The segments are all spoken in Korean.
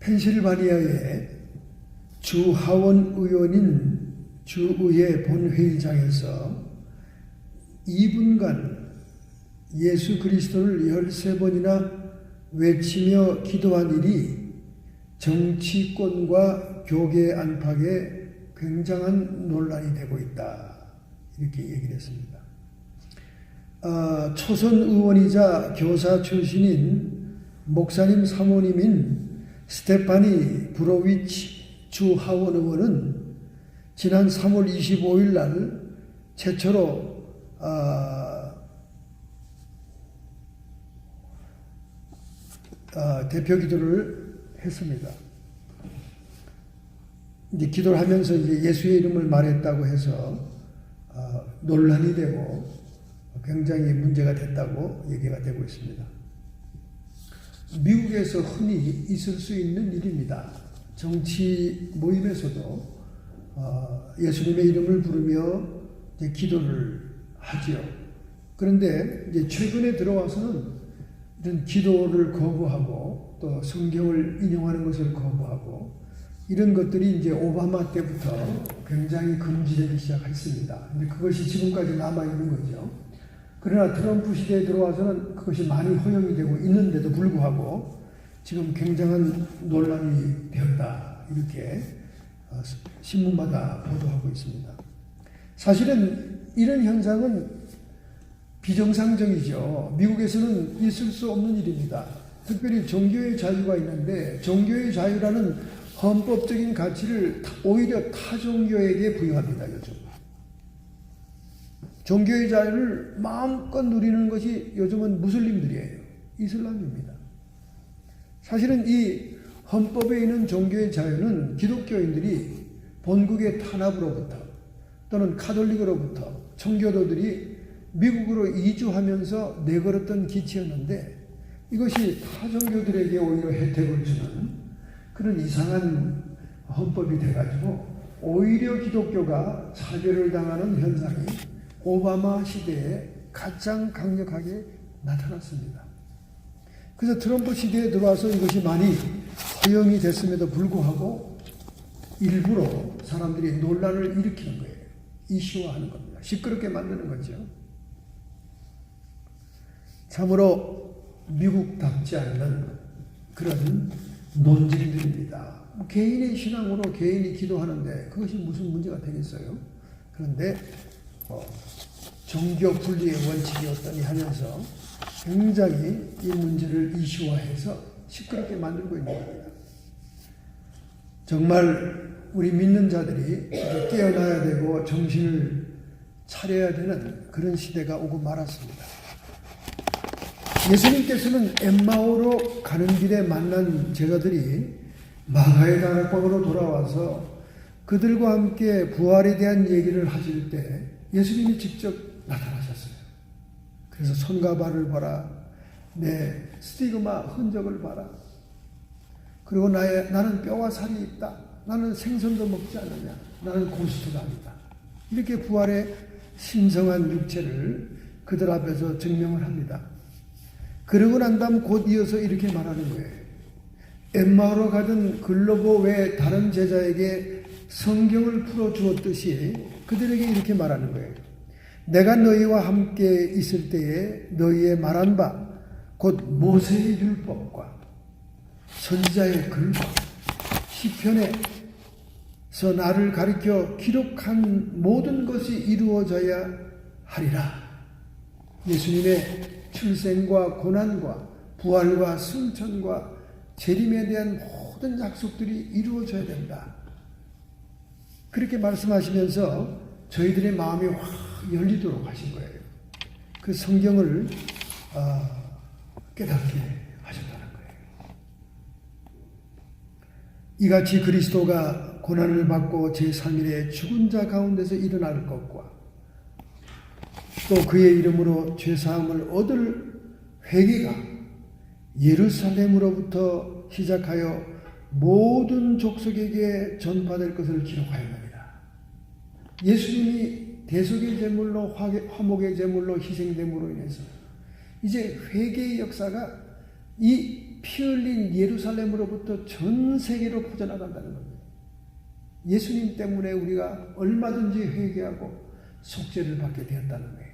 펜실바니아의 주 하원 의원인 주의회 본회의장에서 2분간 예수 그리스도를 13번이나 외치며 기도한 일이 정치권과 교계 안팎에 굉장한 논란이 되고 있다. 이렇게 얘기를 했습니다. 아, 초선 의원이자 교사 출신인 목사님 사모님인 스테파니 브로위치 주 하원 의원은 지난 3월 25일 날 최초로 아, 아, 대표 기도를 했습니다. 이제 기도를 하면서 이제 예수의 이름을 말했다고 해서 아, 논란이 되고 굉장히 문제가 됐다고 얘기가 되고 있습니다. 미국에서 흔히 있을 수 있는 일입니다. 정치 모임에서도 어, 예수님의 이름을 부르며 기도를 하지요. 그런데 이제 최근에 들어와서는 이런 기도를 거부하고 또 성경을 인용하는 것을 거부하고 이런 것들이 이제 오바마 때부터 굉장히 금지되기 시작했습니다. 근데 그것이 지금까지 남아 있는 거죠. 그러나 트럼프 시대에 들어와서는 그것이 많이 허용이 되고 있는데도 불구하고 지금 굉장한 논란이 되었다. 이렇게 어, 신문마다 보도하고 있습니다. 사실은 이런 현상은 비정상적이죠. 미국에서는 있을 수 없는 일입니다. 특별히 종교의 자유가 있는데 종교의 자유라는 헌법적인 가치를 오히려 타 종교에게 부여합니다. 요즘. 종교의 자유를 마음껏 누리는 것이 요즘은 무슬림들이에요. 이슬람입니다. 사실은 이 헌법에 있는 종교의 자유는 기독교인들이 본국의 탄압으로부터 또는 카톨릭으로부터 청교도들이 미국으로 이주하면서 내걸었던 기치였는데 이것이 타 종교들에게 오히려 혜택을 주는 그런 이상한 헌법이 돼가지고 오히려 기독교가 차별을 당하는 현상이 오바마 시대에 가장 강력하게 나타났습니다. 그래서 트럼프 시대에 들어와서 이것이 많이 허용이 됐음에도 불구하고 일부러 사람들이 논란을 일으키는 거예요. 이슈화하는 겁니다. 시끄럽게 만드는 거죠. 참으로 미국답지 않는 그런 논쟁들입니다. 개인의 신앙으로 개인이 기도하는데 그것이 무슨 문제가 되겠어요? 그런데 어, 종교 분리의 원칙이 어떠니 하면서 굉장히 이 문제를 이슈화해서 시끄럽게 만들고 있는 겁니다. 정말 우리 믿는 자들이 깨어나야 되고 정신을 차려야 되는 그런 시대가 오고 말았습니다. 예수님께서는 엠마오로 가는 길에 만난 제자들이 마가의 다락방으로 돌아와서 그들과 함께 부활에 대한 얘기를 하실 때 예수님이 직접 나타나셨어요. 그래서 손과 발을 봐라. 내 스티그마 흔적을 봐라. 그리고 나의, 나는 뼈와 살이 있다. 나는 생선도 먹지 않느냐. 나는 고스트가 아니다. 이렇게 부활의 신성한 육체를 그들 앞에서 증명을 합니다. 그러고 난 다음 곧 이어서 이렇게 말하는 거예요. 엠마오로 가던 글로보 외 다른 제자에게 성경을 풀어 주었듯이 그들에게 이렇게 말하는 거예요. 내가 너희와 함께 있을 때에 너희의 말한 바 곧 모세의 율법과 선지자의 글과 시편에서 나를 가리켜 기록한 모든 것이 이루어져야 하리라. 예수님의 출생과 고난과 부활과 승천과 재림에 대한 모든 약속들이 이루어져야 된다. 그렇게 말씀하시면서 저희들의 마음이 확 열리도록 하신 거예요. 그 성경을 어, 깨닫게 하셨다는 거예요. 이같이 그리스도가 고난을 받고 제3일에 죽은 자 가운데서 일어날 것과 또 그의 이름으로 죄사함을 얻을 회개가 예루살렘으로부터 시작하여 모든 족속에게 전파될 것을 기록하였느니라. 예수님이 대속의 제물로 화목의 제물로 희생됨으로 인해서 이제 회개의 역사가 이 피 흘린 예루살렘으로부터 전 세계로 퍼져나간다는 겁니다. 예수님 때문에 우리가 얼마든지 회개하고 속죄를 받게 되었다는 거예요.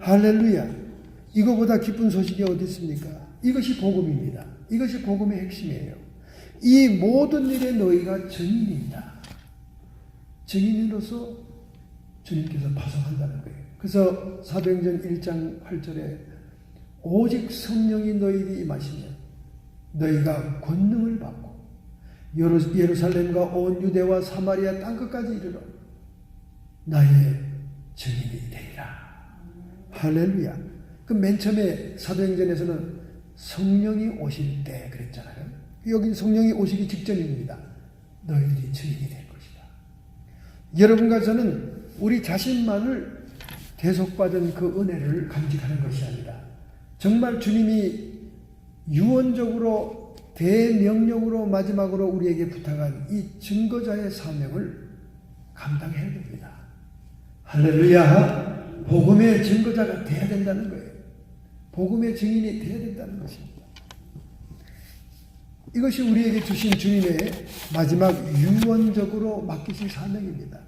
할렐루야. 이거보다 기쁜 소식이 어디 있습니까? 이것이 복음입니다. 이것이 복음의 핵심이에요. 이 모든 일에 너희가 증인이다. 증인으로서 주님께서 파송한다는 거예요. 그래서 사도행전 1장 8절에 오직 성령이 너희에게 임하시면 너희가 권능을 받고 예루- 예루살렘과 온 유대와 사마리아 땅끝까지 이르러 나의 증인이 되리라. 할렐루야. 그 맨 처음에 사도행전에서는 성령이 오실 때 그랬잖아요. 여기 성령이 오시기 직전입니다. 너희들이 증인이 될 것이다. 여러분과 저는 우리 자신만을 대속받은 그 은혜를 간직하는 것이 아니라 정말 주님이 유언적으로 대명령으로 마지막으로 우리에게 부탁한 이 증거자의 사명을 감당해야 됩니다. 할렐루야. 복음의 증거자가 돼야 된다는 거예요. 복음의 증인이 돼야 된다는 것입니다. 이것이 우리에게 주신 주님의 마지막 유언적으로 맡기신 사명입니다.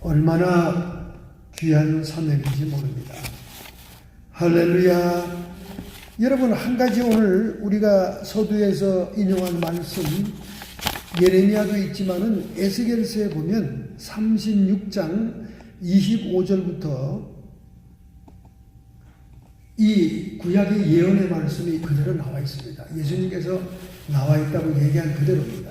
얼마나 귀한 사명인지 모릅니다. 할렐루야. 여러분, 한 가지 오늘 우리가 서두에서 인용한 말씀, 예레미야도 있지만은 에스겔서에 보면 36장 25절부터 이 구약의 예언의 말씀이 그대로 나와 있습니다. 예수님께서 나와 있다고 얘기한 그대로입니다.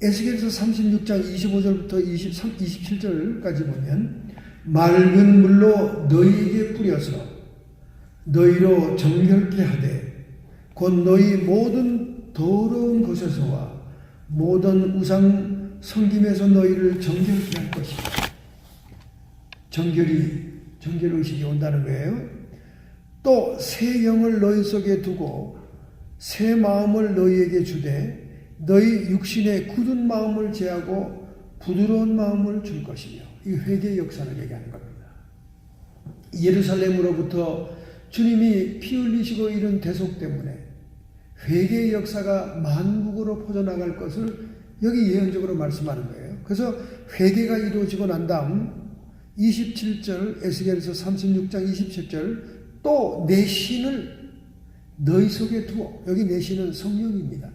에스겔서 36장 25절부터 23, 27절까지 보면 맑은 물로 너희에게 뿌려서 너희로 정결케 하되 곧 너희 모든 더러운 것에서와 모든 우상 섬김에서 너희를 정결케 할 것이다. 정결이 정결 의식이 온다는 거예요. 또 새 영을 너희 속에 두고 새 마음을 너희에게 주되 너희 육신의 굳은 마음을 제하고 부드러운 마음을 줄 것이며 이 회개 역사를 얘기하는 겁니다. 예루살렘으로부터 주님이 피 흘리시고 이런 대속 때문에 회개의 역사가 만국으로 퍼져나갈 것을 여기 예언적으로 말씀하는 거예요. 그래서 회개가 이루어지고 난 다음 27절 에스겔서 36장 27절 또 내 신을 너희 속에 두어 여기 내 신은 성령입니다.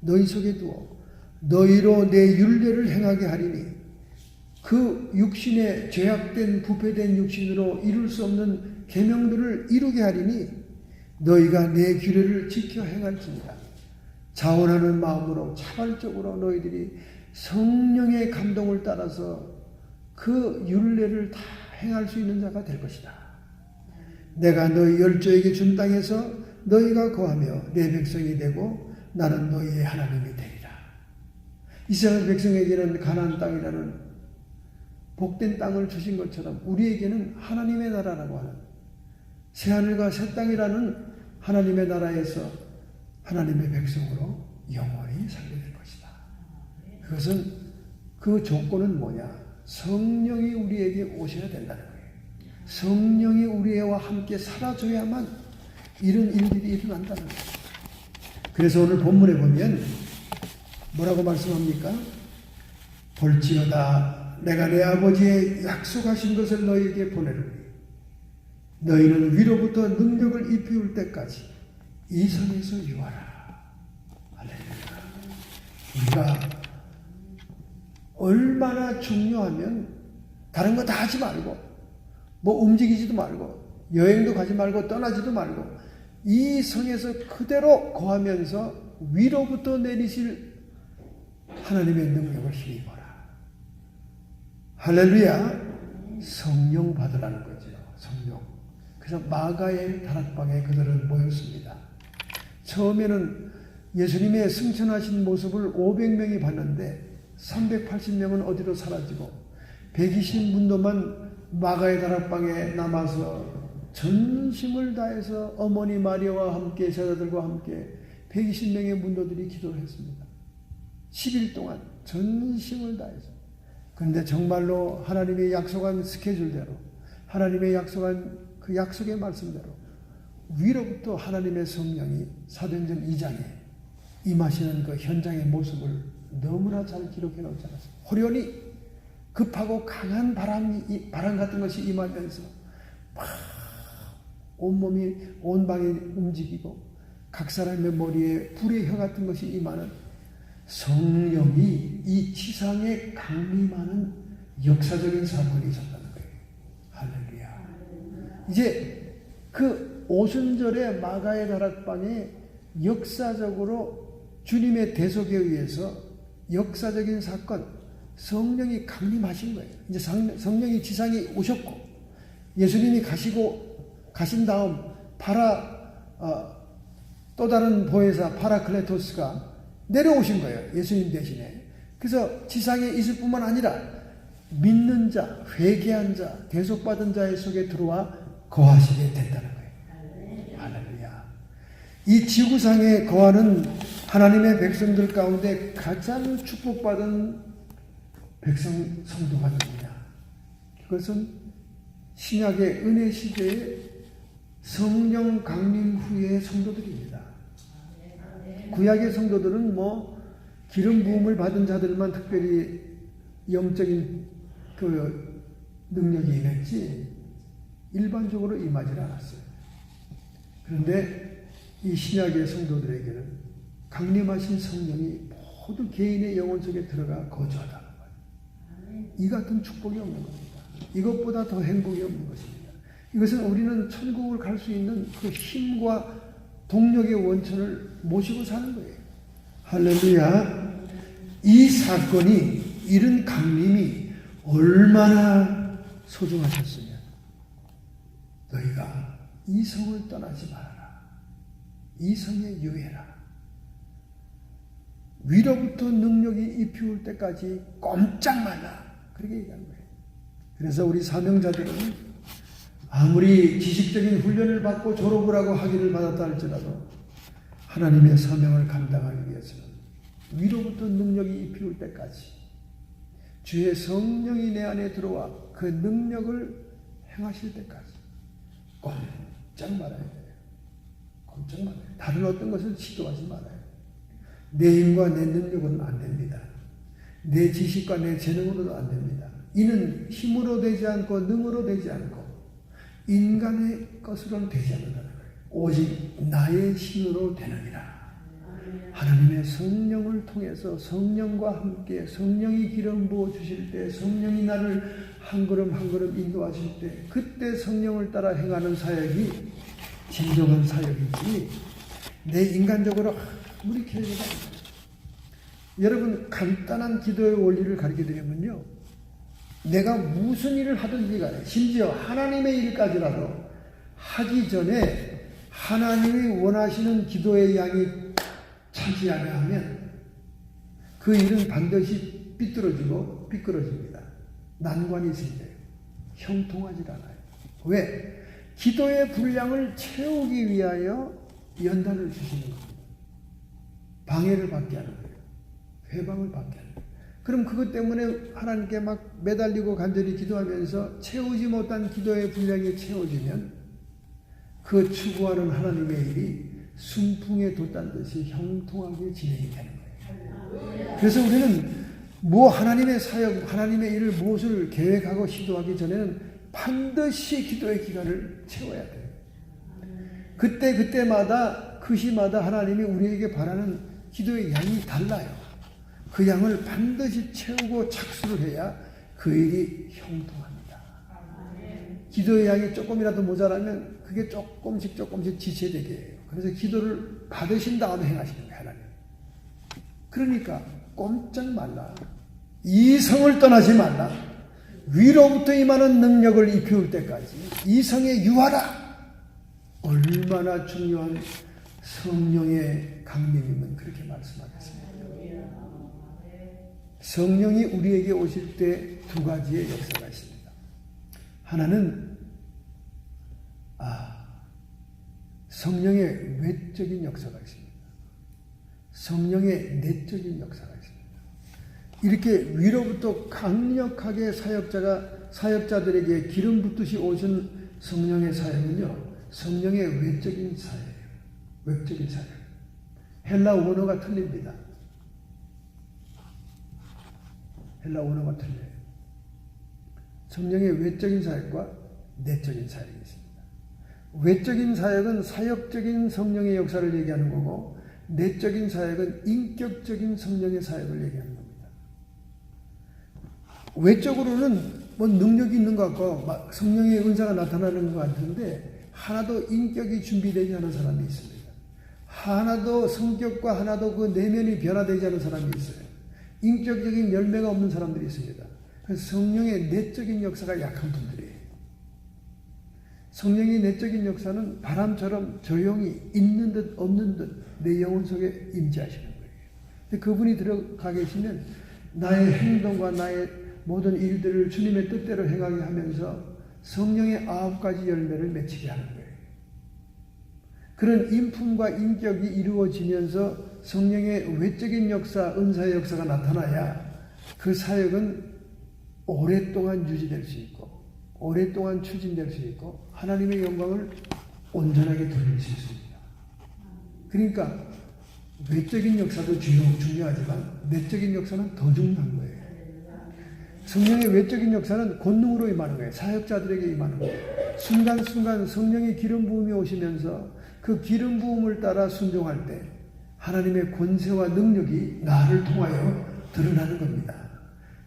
너희 속에 두어 너희로 내 윤례를 행하게 하리니 그 육신의 죄악된 부패된 육신으로 이룰 수 없는 계명들을 이루게 하리니 너희가 내 규례를 지켜 행할지니라. 자원하는 마음으로 자발적으로 너희들이 성령의 감동을 따라서 그 윤례를 다 행할 수 있는 자가 될 것이다. 내가 너희 열조에게 준 땅에서 너희가 거하며 내 백성이 되고 나는 너희의 하나님이 되리라. 이스라엘 백성에게는 가나안 땅이라는 복된 땅을 주신 것처럼 우리에게는 하나님의 나라라고 하는 새하늘과 새 땅이라는 하나님의 나라에서 하나님의 백성으로 영원히 살게 될 것이다. 그것은 그 조건은 뭐냐? 성령이 우리에게 오셔야 된다는 거예요. 성령이 우리와 함께 살아줘야만 이런 일들이 일어난다는 거예요. 그래서 오늘 본문에 보면 뭐라고 말씀합니까? 볼지어다 내가 내 아버지의 약속하신 것을 너희에게 보내르니 너희는 위로부터 능력을 입히울 때까지 이 성에서 유하라. 할렐루야. 우리가 얼마나 중요하면 다른 거 다 하지 말고 뭐 움직이지도 말고 여행도 가지 말고 떠나지도 말고 이 성에서 그대로 거하면서 위로부터 내리실 하나님의 능력을 힘입어라. 할렐루야. 성령 받으라는 거죠. 성령. 그래서 마가의 다락방에 그들은 모였습니다. 처음에는 예수님의 승천하신 모습을 500명이 봤는데 380명은 어디로 사라지고 120문도만 마가의 다락방에 남아서 전심을 다해서 어머니 마리아와 함께 제자들과 함께 120명의 문도들이 기도를 했습니다. 10일 동안 전심을 다해서. 그런데 정말로 하나님의 약속한 스케줄대로 하나님의 약속한 그 약속의 말씀대로 위로부터 하나님의 성령이 사도행전 2장에 임하시는 그 현장의 모습을 너무나 잘 기록해 놓지 않았습니다. 호련히 급하고 강한 바람이 바람 같은 것이 임하면서 막 온몸이 온 방이 움직이고 각 사람의 머리에 불의 혀 같은 것이 임하는 성령이 이 지상에 강림하는 역사적인 사건이 있었다는 거예요. 할렐루야. 이제 그 오순절의 마가의 다락방에 역사적으로 주님의 대속에 의해서 역사적인 사건, 성령이 강림하신 거예요. 이제 성령이 지상에 오셨고, 예수님이 가시고, 가신 다음, 파라, 어, 또 다른 보혜사 파라클레토스가 내려오신 거예요. 예수님 대신에. 그래서 지상에 있을 뿐만 아니라 믿는 자, 회개한 자, 대속받은 자의 속에 들어와 거하시게 됐다는 거예요. 할렐루야. 이 지구상에 거하는 하나님의 백성들 가운데 가장 축복받은 백성 성도가 누구냐? 그것은 신약의 은혜 시대의 성령 강림 후의 성도들입니다. 구약의 성도들은 뭐 기름 부음을 받은 자들만 특별히 영적인 그 능력이 임했지 일반적으로 임하지 않았어요. 그런데 이 신약의 성도들에게는 강림하신 성령이 모두 개인의 영혼 속에 들어가 거주하다는 거예요. 이 같은 축복이 없는 겁니다. 이것보다 더 행복이 없는 것입니다. 이것은 우리는 천국을 갈 수 있는 그 힘과 동력의 원천을 모시고 사는 거예요. 할렐루야. 이 사건이, 이런 강림이 얼마나 소중하셨으면 너희가 이 성을 떠나지 말아라. 이 성에 유해라. 위로부터 능력이 입히울 때까지 꼼짝 말라. 그렇게 얘기한 거예요. 그래서 우리 사명자들은 아무리 지식적인 훈련을 받고 졸업을 하고 학위를 받았다 할지라도 하나님의 사명을 감당하기 위해서는 위로부터 능력이 입히울 때까지 주의 성령이 내 안에 들어와 그 능력을 행하실 때까지 꼼짝 말아야 돼요. 꼼짝 말아야 돼요. 다른 어떤 것을 시도하지 말아요. 내 힘과 내 능력은 안 됩니다. 내 지식과 내 재능으로도 안 됩니다. 이는 힘으로 되지 않고 능으로 되지 않고 인간의 것으로는 되지 거예요. 오직 나의 신으로 되느니라. 하나님의 성령을 통해서 성령과 함께 성령이 기름 부어 주실 때 성령이 나를 한 걸음 한 걸음 인도하실 때 그때 성령을 따라 행하는 사역이 진정한 사역이지 내 인간적으로 아무리 계획가 여러분 간단한 기도의 원리를 가르쳐 드리면요 내가 무슨 일을 하든지 간에 심지어 하나님의 일까지라도 하기 전에 하나님이 원하시는 기도의 양이 차지 않아 하면 그 일은 반드시 삐뚤어지고 삐뚤어집니다. 난관이 생겨요. 형통하지 않아요. 왜? 기도의 분량을 채우기 위하여 연단을 주시는 겁니다. 방해를 받게 하는 거예요. 회방을 받게 하는. 그럼 그것 때문에 하나님께 막 매달리고 간절히 기도하면서 채우지 못한 기도의 분량이 채워지면 그 추구하는 하나님의 일이 순풍에 돛단 듯이 형통하게 진행이 되는 거예요. 그래서 우리는 뭐 하나님의 사역, 하나님의 일을 무엇을 계획하고 시도하기 전에는 반드시 기도의 기간을 채워야 돼요. 그때 그때마다 그 시마다 하나님이 우리에게 바라는 기도의 양이 달라요. 그 양을 반드시 채우고 착수를 해야 그 일이 형통합니다. 기도의 양이 조금이라도 모자라면 그게 조금씩 조금씩 지체되게 해요. 그래서 기도를 받으신 다음에 행하시는 거예요, 하나님. 그러니까 꼼짝 말라. 이성을 떠나지 말라. 위로부터 임하는 능력을 입혀올 때까지 이성에 유하라. 얼마나 중요한 성령의 강림이면 그렇게 말씀하겠습니다. 성령이 우리에게 오실 때 두 가지의 역사가 있습니다. 하나는 아 성령의 외적인 역사가 있습니다. 성령의 내적인 역사가 있습니다. 이렇게 위로부터 강력하게 사역자가 사역자들에게 기름 붓듯이 오신 성령의 사역은요 성령의 외적인 사예요. 외적인 사역. 헬라 원어가 틀립니다. 헬라 원어가 틀려요. 성령의 외적인 사역과 내적인 사역이 있습니다. 외적인 사역은 사역적인 성령의 역사를 얘기하는 거고, 내적인 사역은 인격적인 성령의 사역을 얘기하는 겁니다. 외적으로는 뭐 능력이 있는 것 같고, 막 성령의 은사가 나타나는 것 같은데, 하나도 인격이 준비되지 않은 사람이 있습니다. 하나도 성격과 하나도 그 내면이 변화되지 않은 사람이 있어요. 인격적인 열매가 없는 사람들이 있습니다. 성령의 내적인 역사가 약한 분들이에요. 성령의 내적인 역사는 바람처럼 조용히 있는 듯 없는 듯 내 영혼 속에 임재하시는 거예요. 그분이 들어가 계시면 나의 행동과 나의 모든 일들을 주님의 뜻대로 행하게 하면서 성령의 아홉 가지 열매를 맺히게 하는 거예요. 그런 인품과 인격이 이루어지면서 성령의 외적인 역사, 은사의 역사가 나타나야 그 사역은 오랫동안 유지될 수 있고, 오랫동안 추진될 수 있고, 하나님의 영광을 온전하게 돌릴 수 있습니다. 그러니까, 외적인 역사도 중요하지만, 내적인 역사는 더 중요한 거예요. 성령의 외적인 역사는 권능으로 임하는 거예요. 사역자들에게 임하는 거예요. 순간순간 성령의 기름 부음이 오시면서 그 기름 부음을 따라 순종할 때 하나님의 권세와 능력이 나를 통하여 드러나는 겁니다.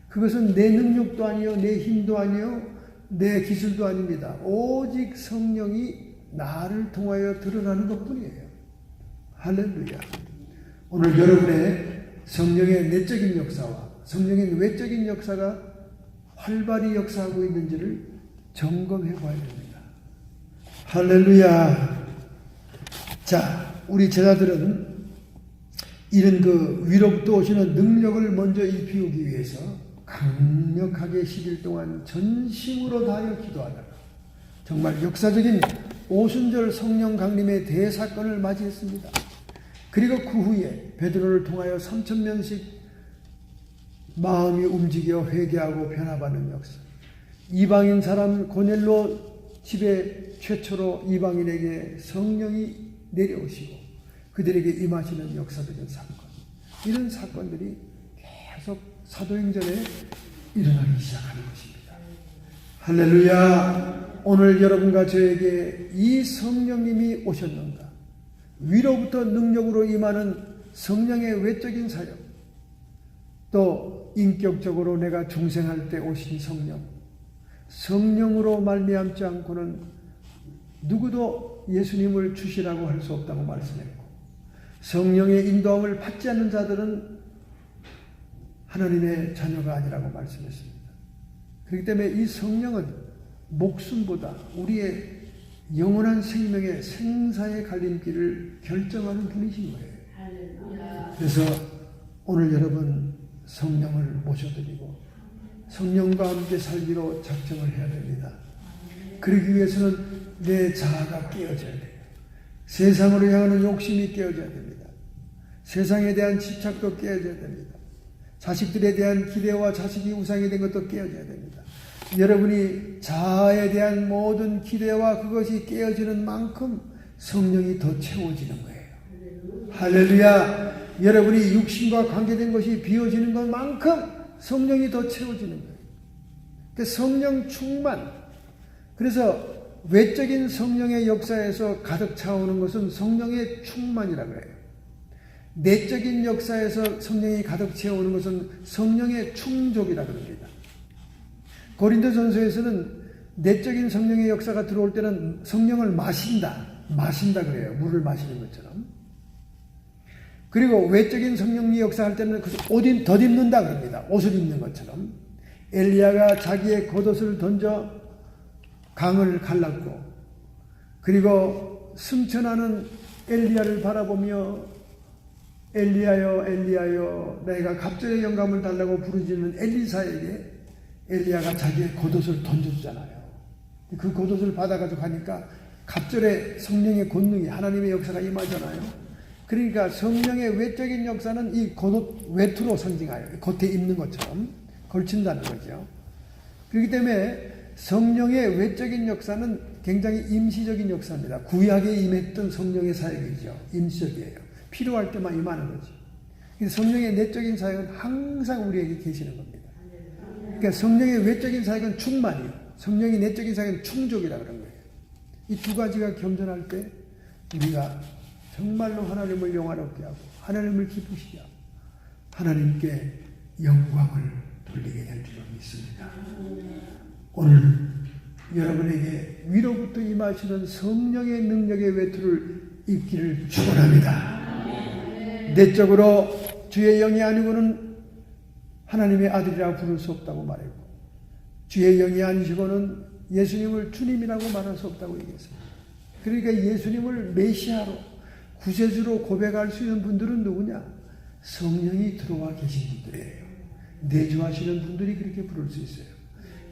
그것은 내 능력도 아니요, 내 힘도 아니요, 내 기술도 아닙니다. 오직 성령이 나를 통하여 드러나는 것 뿐이에요. 할렐루야. 오늘 여러분의 성령의 내적인 역사와 성령의 외적인 역사가 활발히 역사하고 있는지를 점검해 봐야 됩니다. 할렐루야. 자, 우리 제자들은 이런 그 위로부터 오시는 능력을 먼저 입히우기 위해서 강력하게 10일 동안 전심으로 다하여 기도하다가 정말 역사적인 오순절 성령 강림의 대사건을 맞이했습니다. 그리고 그 후에 베드로를 통하여 3천 명씩 마음이 움직여 회개하고 변화받는 역사. 이방인 사람 고넬로 집에 최초로 이방인에게 성령이 내려오시고 그들에게 임하시는 역사적인 사건. 이런 사건들이 계속 사도행전에 일어나기 시작하는 것입니다. 할렐루야. 오늘 여러분과 저에게 이 성령님이 오셨는가? 위로부터 능력으로 임하는 성령의 외적인 사역. 또 인격적으로 내가 중생할 때 오신 성령. 성령으로 말미암지 않고는 누구도 예수님을 주시라고 할 수 없다고 말씀했고 성령의 인도함을 받지 않는 자들은 하나님의 자녀가 아니라고 말씀했습니다. 그렇기 때문에 이 성령은 목숨보다 우리의 영원한 생명의 생사의 갈림길을 결정하는 분이신 거예요. 그래서 오늘 여러분 성령을 모셔드리고 성령과 함께 살기로 작정을 해야 됩니다. 그러기 위해서는 내 자아가 깨어져야 돼요. 세상으로 향하는 욕심이 깨어져야 됩니다. 세상에 대한 집착도 깨어져야 됩니다. 자식들에 대한 기대와 자식이 우상이 된 것도 깨어져야 됩니다. 여러분이 자아에 대한 모든 기대와 그것이 깨어지는 만큼 성령이 더 채워지는 거예요. 할렐루야. 여러분이 육신과 관계된 것이 비워지는 것만큼 성령이 더 채워지는 거예요. 그 성령 충만. 그래서 외적인 성령의 역사에서 가득 차오는 것은 성령의 충만이라고 해요. 내적인 역사에서 성령이 가득 채우는 것은 성령의 충족이라고 합니다. 고린도전서에서는 내적인 성령의 역사가 들어올 때는 성령을 마신다, 마신다 그래요. 물을 마시는 것처럼. 그리고 외적인 성령이 역사할 때는 옷 덧입는다 그럽니다. 옷을 입는 것처럼. 엘리야가 자기의 겉옷을 던져 강을 갈랐고, 그리고 승천하는 엘리야를 바라보며 엘리야여 엘리야여 내가 갑절의 영감을 달라고 부르짖는 엘리사에게 엘리야가 자기의 겉옷을 던져주잖아요. 그 겉옷을 받아가지고 가니까 갑절의 성령의 권능이 하나님의 역사가 임하잖아요. 그러니까 성령의 외적인 역사는 이 겉옷 외투로 상징하여 겉에 입는 것처럼 걸친다는 거죠. 그렇기 때문에 성령의 외적인 역사는 굉장히 임시적인 역사입니다. 구약에 임했던 성령의 사역이죠. 임시적이에요. 필요할 때만 임하는 거죠. 근데 성령의 내적인 사역은 항상 우리에게 계시는 겁니다. 그러니까 성령의 외적인 사역은 충만이요. 성령의 내적인 사역은 충족이라 그런 거예요. 이 두 가지가 겸전할 때 우리가 정말로 하나님을 영화롭게 하고 하나님을 기쁘시게 하고 하나님께 영광을 돌리게 될 줄로 믿습니다. 오늘 여러분에게 위로부터 임하시는 성령의 능력의 외투를 입기를 축원합니다. 내적으로 주의 영이 아니고는 하나님의 아들이라고 부를 수 없다고 말했고 주의 영이 아니시고는 예수님을 주님이라고 말할 수 없다고 얘기했습니다. 그러니까 예수님을 메시아로 구세주로 고백할 수 있는 분들은 누구냐? 성령이 들어와 계신 분들이에요. 내주하시는 분들이 그렇게 부를 수 있어요.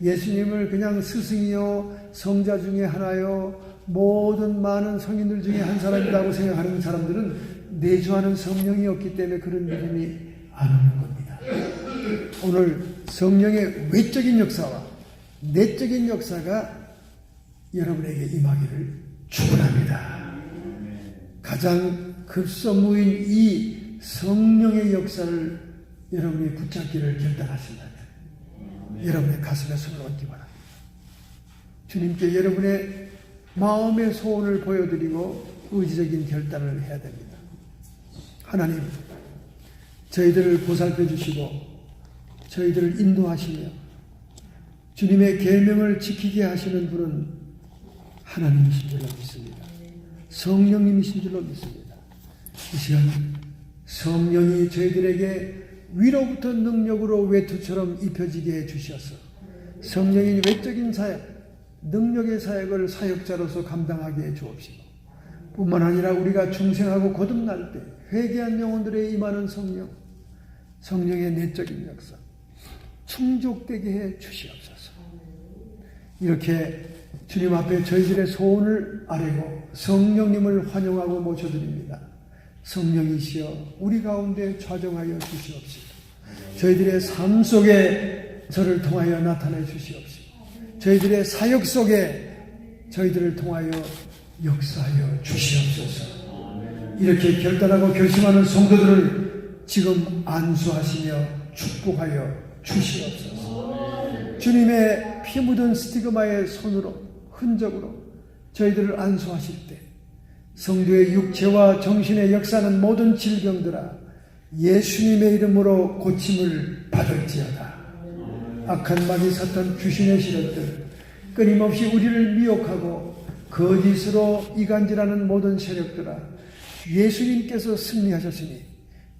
예수님을 그냥 스승이요, 성자 중에 하나요, 모든 많은 성인들 중에 한 사람이라고 생각하는 사람들은 내주하는 성령이 없기 때문에 그런 믿음이 안 오는 겁니다. 오늘 성령의 외적인 역사와 내적인 역사가 여러분에게 임하기를 축원합니다. 가장 급선무인 이 성령의 역사를 여러분이 붙잡기를 결단하신다면 여러분의 가슴에 손을 얹기 바랍니다. 주님께 여러분의 마음의 소원을 보여드리고 의지적인 결단을 해야 됩니다. 하나님, 저희들을 보살펴 주시고 저희들을 인도하시며 주님의 계명을 지키게 하시는 분은 하나님이신 줄로 믿습니다. 성령님이신 줄로 믿습니다. 이 시간 성령이 저희들에게 위로부터 능력으로 외투처럼 입혀지게 해 주셔서 성령인 외적인 사역, 능력의 사역을 사역자로서 감당하게 해 주옵시고 뿐만 아니라 우리가 중생하고 거듭날 때 회개한 영혼들의 임하는 성령, 성령의 내적인 역사, 충족되게 해 주시옵소서. 이렇게 주님 앞에 저희들의 소원을 아뢰고 성령님을 환영하고 모셔드립니다. 성령이시여 우리 가운데 좌정하여 주시옵시고 저희들의 삶 속에 저를 통하여 나타내 주시옵시고 저희들의 사역 속에 저희들을 통하여 역사하여 주시옵소서. 이렇게 결단하고 결심하는 성도들을 지금 안수하시며 축복하여 주시옵소서. 주님의 피 묻은 스티그마의 손으로 흔적으로 저희들을 안수하실 때 성도의 육체와 정신의 역사는 모든 질병들아 예수님의 이름으로 고침을 받을지어다. 악한 마귀 사탄 귀신의 시력들 끊임없이 우리를 미혹하고 거짓으로 이간질하는 모든 세력들아 예수님께서 승리하셨으니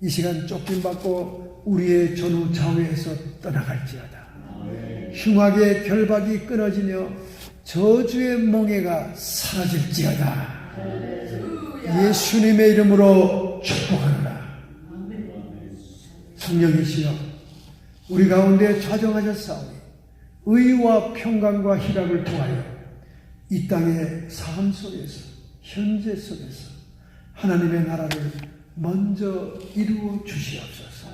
이 시간 쫓김받고 우리의 전후 좌우에서 떠나갈지어다. 흉악의 결박이 끊어지며 저주의 멍해가 사라질지어다. 예수님의 이름으로 축복하노라. 성령이시여 우리 가운데 좌정하셨사오니 의와 평강과 희락을 통하여 이 땅의 삶 속에서 현재 속에서 하나님의 나라를 먼저 이루어 주시옵소서.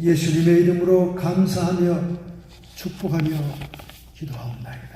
예수님의 이름으로 감사하며 축복하며 기도하옵나이다.